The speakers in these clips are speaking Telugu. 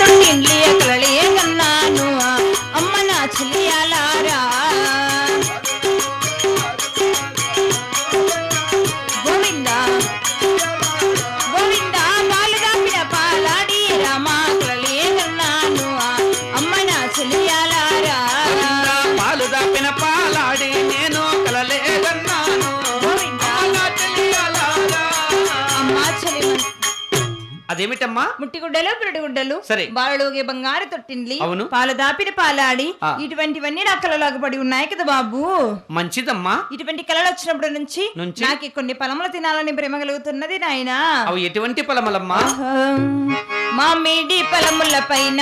生命里。అదేమిటమ్మా ముట్టిగుడ్డలు పిరటిగుడ్డలు సరే. బాలలోగే బంగారు తొట్టిండ్లి అవును. పాలు దాపిన పాలాడి. ఇటువంటివన్నీ నా కళలాగా పడి ఉన్నాయి కదా బాబు మంచిదమ్మా ఇటువంటి కళలు వచ్చినప్పటి నుంచి నుంచి? నాకు కొన్ని పలములు తినాలని ప్రేమ కలుగుతున్నది నాయనా అవి ఎటువంటి పొలమలమ్మా మామిడి పలముల పైన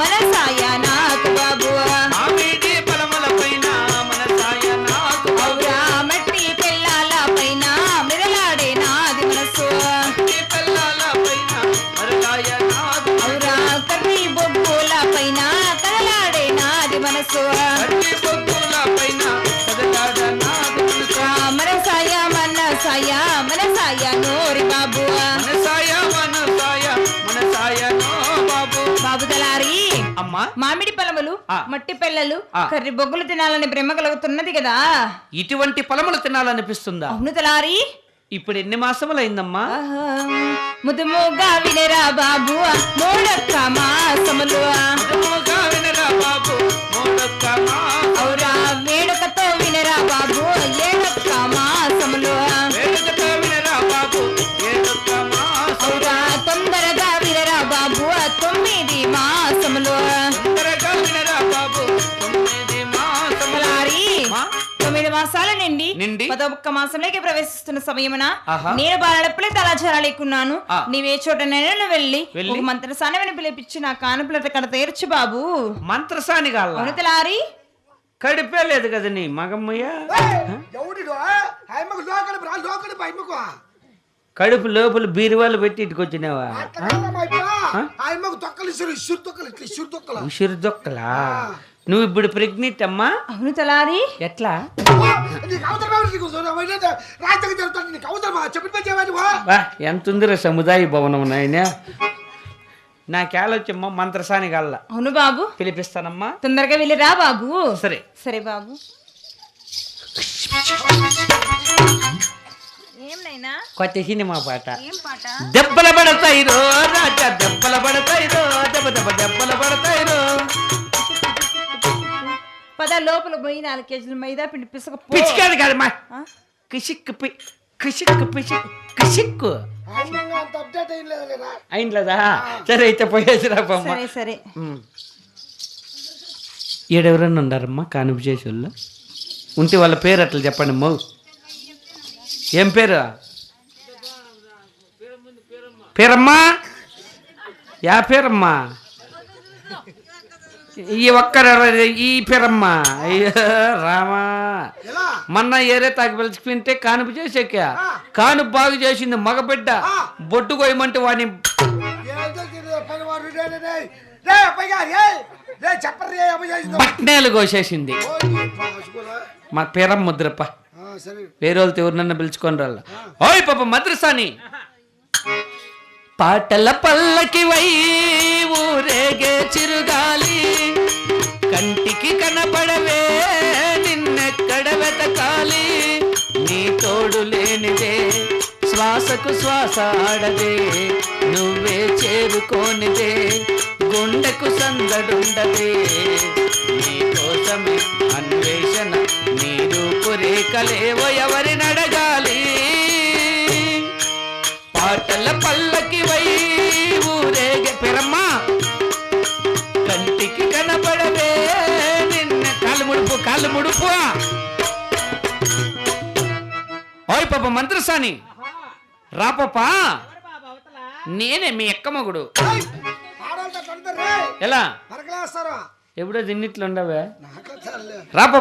మనసాయ నాకు బాబు మామిడి పొలముల పైన మామిడి పలములు. మట్టి పిల్లలు. కర్రీ బొగ్గులు తినాలని ప్రేమ కలుగుతున్నది కదా. ఇటువంటి పొలములు తినాలనిపిస్తుందా? అవును తలారి ఇప్పుడు ఎన్ని మాసములైందమ్మా? ముదుముగా వినరా బాబు మూడొక్క మాసములు. పదొక్క మాసంలోకి ప్రవేశిస్తున్న సమయమున. నేను బాలడప్పులే తలాచారా లేకున్నాను ఆ. నీవే చోట నేను వెళ్ళి వెళ్ళి? ఒక మంత్రసానమని పిలిపించి నా కానుపులత కడ తీర్చు బాబు. మంత్రసాని గాళ్ళ అవును తలారి కడిపే లేదు కదా నీ మగమ్మయ్య కడుపు లోపల బీరువాలు పెట్టి ఇటుకొచ్చినావా? ఉసిరి దొక్కలా నువ్వు ఇప్పుడు ప్రెగ్నెంట్ అమ్మా? అవును తలారి. ఎట్లా? ఎంత ఉందిరా సముదాయ భవనం నాయన? నాకేళొచ్చమ్మా మంత్రసాని గల్ల అవును బాబు. పిలిపిస్తానమ్మా. తొందరగా వెళ్ళిరా బాబు. సరే. సరే బాబు. కొత్త సినిమా పాట. ఏం పాట? దెబ్బల పడతాయి రో రాజా దెబ్బల పడతాయి రో దెబ్బ దెబ్బ దెబ్బల పడతాయి రో. పద లోపల పోయి నాలుగు కేజీల మైదా పిండి పిసక పో. పిచ్చికాదు కాదమ్మా. ఆ? కిసిక్కు పి అంత అప్డేట్ లేదు లేదా అయింట్లేదా సరే అయితే పోయేసి రాపమ్మ సరే సరే. ఈడెవరన్నా ఉండారమ్మా కానుపు చేసి వాళ్ళు ఉంటే వాళ్ళ పేరు అట్లా చెప్పండి మౌ. ఏం పేరు? పేరమ్మా? యా పేరమ్మా? ఈ ఒక్కర ఈ పేరమ్మా. అయ్యో రామా. మొన్న ఏరే తాకి పిలిచిపోయింటే కానుపు చేసాక కానుపు బాగు చేసింది మగబిడ్డ. బొట్టు కొయ్యమంటే వాడిని బట్నేలు కోసేసింది. మా పేరమ్మ ముద్రప్ప వేరే వాళ్ళతో ఎవరినన్నా పిలుచుకొని రాళ్ళ ఓయ్ పాప మద్రసాని. పాటల పల్లకి వై ఊరేగే చిరుగాలి. కంటికి కనపడవే నిన్నెక్కడ వెతకాలి. నీ తోడు లేనిదే శ్వాసకు శ్వాస ఆడదే. నువ్వే చేరుకోనిదే గుండెకు సందడుండదే. నీ కోసమే అన్వేషణ నీ రూపురేఖలేవో ఎవరినడగా పాటల పల్లకి వై ఊరేగే పెరమ్మా. కంటికి కనపడవే నిన్న కాలు ముడుపు కాళ్ళు ముడుపు ఓయ్ పాప మంత్రసాని. రా పాపా. నేనే మీ ఎక్క మగుడు. ఎలా? ఎప్పుడో తిన్నిట్లు ఉండవే నాకు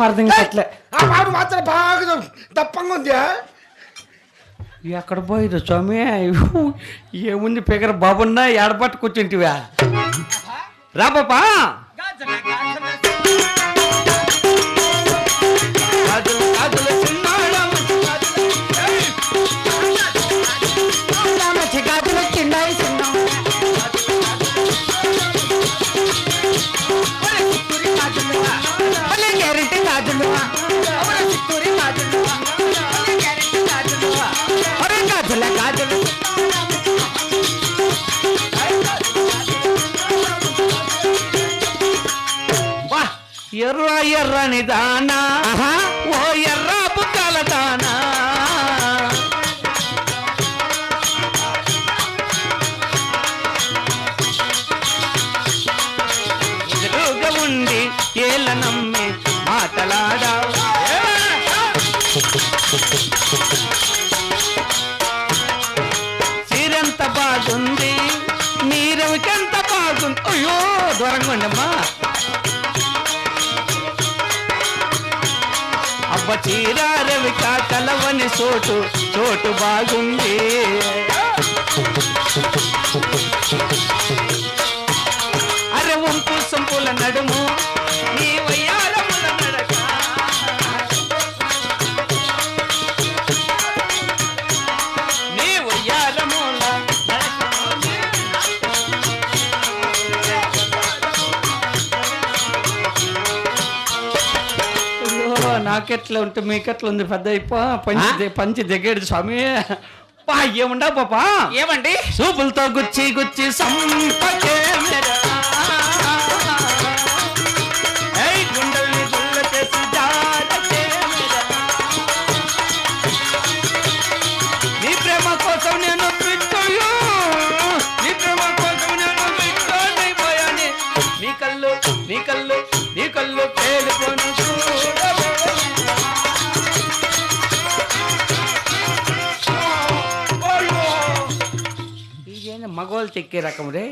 పరదం అట్లే. ఆ పాడు మాత్రం బాగా దప్పంగా ఉంది ఎక్కడ పోయిరు స్వామి. ఏముంది పిగర బాబున్నా ఏడపట్టు కూర్చుంటివా రా పాపా. குர்ராயர் ரணிதானா అవ్వ చీరారవి కలవని చోటు చోటు బాగుంది. నాకెట్లా ఉంటే మీకెట్లా ఉంది పెద్ద అయిపో పంచి పంచి దిగేడు స్వామి. పా ఏముండా పాపా? ఏమండి? సూపులతో గుచ్చి గుచ్చి సంపకే మగవాళ్ళు చెక్కే రకం రే.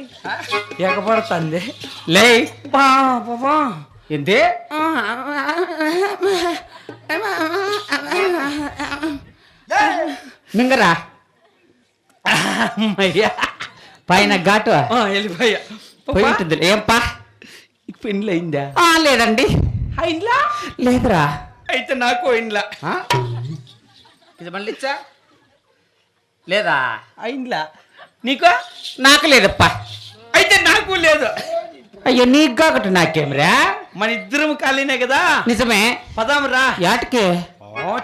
ఎగబడుతుంది. లే. బాబా ఏంది? మింగరా? అమ్మయ్యా. పైన ఘాటు. వెళ్ళిపోయా పోయి. ఉంటుంది. ఏం పా పెళ్ళి అయిందా? ఆ, లేదండి. అయిందా లేదురా. అయితే నాకు ఆ? ఇది మళ్ళీ ఇచ్చా? లేదా? అయిందా నీకు? నాకు లేదప్పా అయితే నాకు లేదు. అయ్యో నీకు కాకట నాకేమిరా మన ఇద్దరం ఖాళీనే కదా? నిజమే. పదాం రా. యాటికి?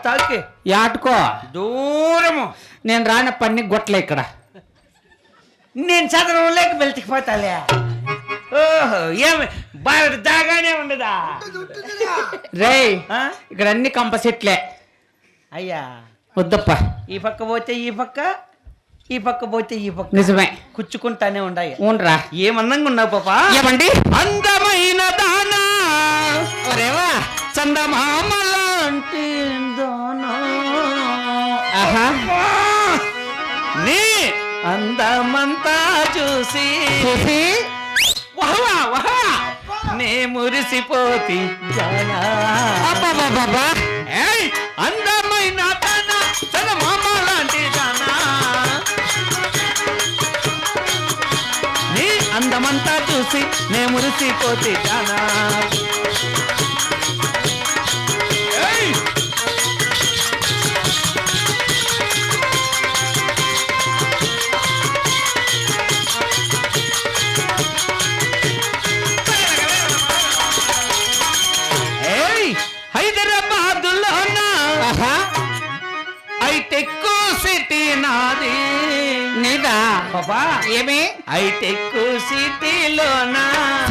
తాకి యాటుకో? దూరము. నేను రాన పన్ని గొట్ల ఇక్కడ. నేను చదవడం లేక వెళ్తికిపోతాలే ఓహో ఏమి బాగా దాగానే ఉండదా? రేయ్ ఆ? ఇక్కడ అన్ని కంప సెట్లే. అయ్యా. వద్దప్ప. ఈ పక్క పోతే ఈ పక్క? ఈ పక్క పోతే ఈ పక్క నిజమే. కుచ్చుకుంటానే ఉండాయి. ఊన్రా. ఏమందంగా ఉన్నావు పాపా? ఏమండి? అందమైన దానా. ఒరేవా. చందమామ లాంటి దానా. ఆహా. నీ అందమంతా చూసి. చూసి? వహవా వహవా. నే మురిసిపోతి జానా. ఏయ్ అందమైన తన తన చూసి నే మురిసిపోతే జానా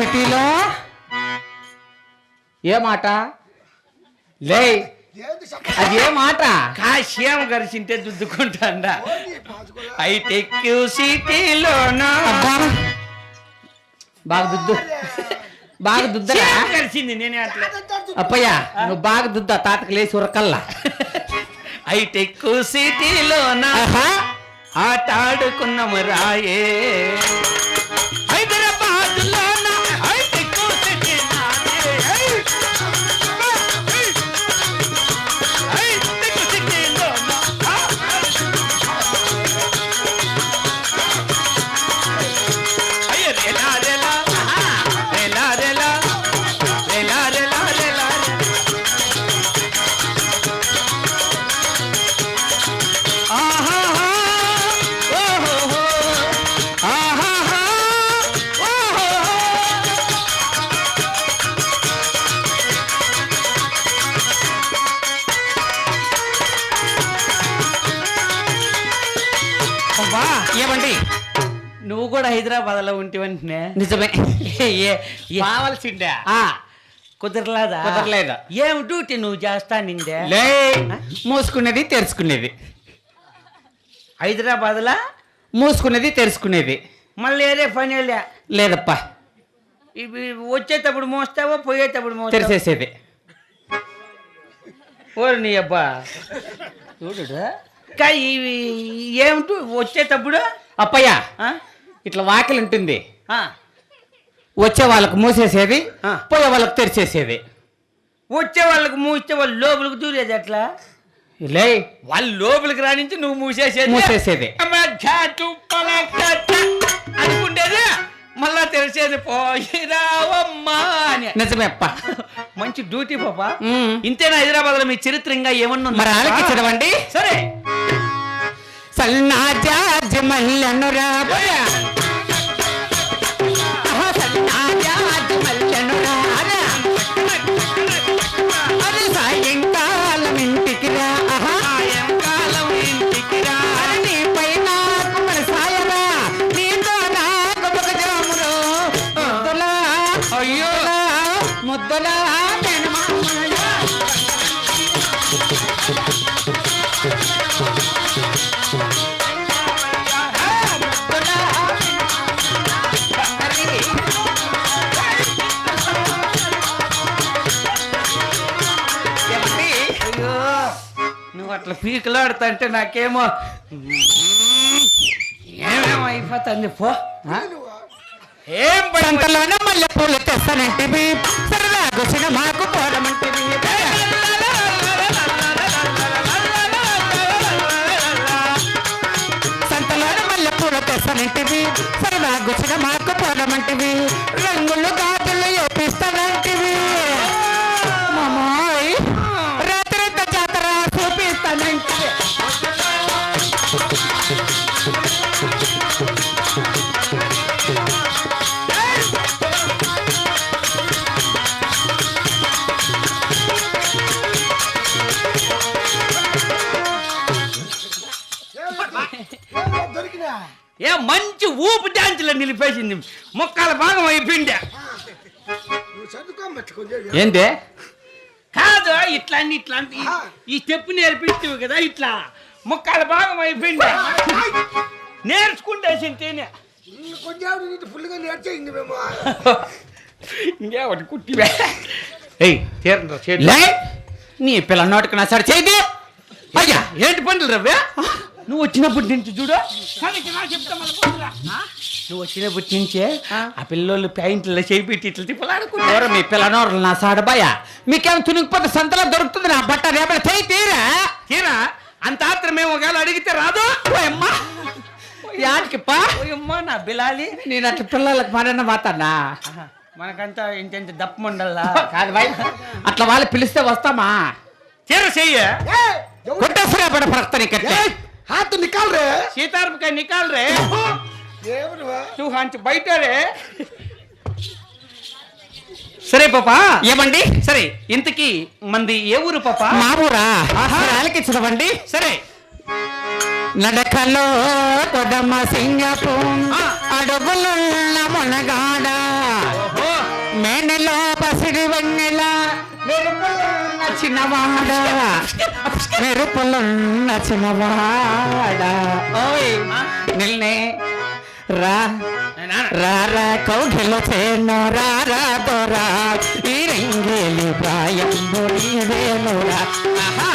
సిటీలో? ఏ మాట? లే అది ఏ మాట? కాశ్యం గరిచింటే దుద్దుకుంటాండా. హైటెక్ సిటీలోనా? అబ్బా. బాగా దుద్దు. బాగా దుద్దరా? చీమ గరిచింది నేనే అట్లా. అప్పయ్య నువ్వు బాగా దుద్దా తాతకు లేచి ఉరకల్లా. హైటెక్ సిటీలోనా? ఆట ఆడుకున్నాము రాయే. కూడా హైదరాబాద్లో ఉంటే వెంటనే నిజమే. ఏ- ఏ- కావాల్సిందే. ఆ, కుదరలేదా? కుదరలేదు. ఏం డ్యూటీ నువ్వు చేస్తా నిందే? లే మూసుకునేది తెరుచుకునేది. హైదరాబాద్ లా మూసుకునేది తెరుచుకునేది. మళ్ళీ వేరే పని లేదప్పా. ఇవి వచ్చేటప్పుడు మోస్తావా పోయేటప్పుడు మోస్తావా? తెరిచేసేది ఓరు నీ అబ్బా. చూడు కానీ ఇవి ఏమిటి వచ్చేటప్పుడు? అప్పయ్య ఆ? ఇట్లా వాకిలి ఉంటుంది. వచ్చే వాళ్ళకు మూసేసేది. పోయే వాళ్ళకు తెరిచేసేది. వచ్చే వాళ్ళకి మూస్తే వాళ్ళు లోపలికి దూరేది ఎట్లా? లే. వాళ్ళు లోపలికి రానించి నువ్వు మూసేసేది? మూసేసేది. అనుకుంటేది మళ్ళా తెలిసేది పోయిరావమ్మా అని. నిజమే అప్ప. మంచి డ్యూటీ పాపా. ఇంతేనా హైదరాబాద్లో మీ చరిత్ర ఇంకా ఏమన్నా? మరి ఆలకి చదవండి సరే. సల్నాజాజ్ మల్లెను రాబోయా పీకలాడుతా అంటే నాకేమో ఏమేమో అయిపోతుంది పో. ఏం పడంతలోనే మళ్ళీ పూలు తెస్తానంటే సరదాగా సినిమాకు పోవడమంటివి ఏ మంచి ఊపు డాన్సులో నిలిపేసింది మొక్కల భాగం కొంచెం ఏంటి కాదు ఇట్లాంటి ఇట్లాంటి. ఈ- ఈ స్టెప్ నేర్పిస్తావు కదా ఇట్లా. మొక్కల భాగం అయిపోయింది నేర్చుకుంటేసింటేనే కొంచెం నీటి ఫుల్గా మేము ఇంకేమటి కుట్టి ఏయ్ తీరండి చేతి లే నీ పిల్ల నోటికి నా సరి చేయి అయ్యా ఏంటి పనులు రవ్వే? నువ్వు వచ్చినప్పటి నుంచి చూడు? నువ్వు వచ్చినప్పటి నుంచే ఆ? పిల్లోళ్ళు ప్యాంట్లో చేయి పెట్టి ఇట్లా తిప్పలాడుకుంటారు. మీ పిల్లనోరు నా సాడబాయ? మీకేం తునిగిపోతే సంతలో దొరుకుతుంది నా బట్ట రేపటి చేయి తీరా? తీరా? అంత ఆత్రం మేము ఒకవేళ అడిగితే రాదు. ఓయమ్మా. యాడికి పా. ఓయమ్మా నా బిలాలి. నేను అట్లా పిల్లలకు మరన్న మాతానా ఆహా, మనకంతా ఇంత దప్ప మండల్లా కాదు బాయ్. అట్లా వాళ్ళు పిలిస్తే వస్తామా? తీర చెయ్య. కొట్టేసరా పడ ప్రస్తని కట్టే. హాత్ నికాల్ రే సీతారపకాయ నికాల్ రే ఏమను నువ్వు హంచి బయట రే సరే పాపా. ఏమండి? సరే ఇంతకీ మంది ఏ ఊరు పాపా? మా ఊరా చదవండి. సరే. నడకలో కొడమ సింగపూర్. అడుగులున్న మునగాడ మేనలో పసిడి వెన్నెల చిన్నవాడా? మెరుపులున్న చిన్నవాడా? ఓయ్ నిల్నే. రా రారా రా రా కౌగిలో చేను రా దొరా. ఈ రంగేలి ప్రాయం నీవేనురా. ఆహా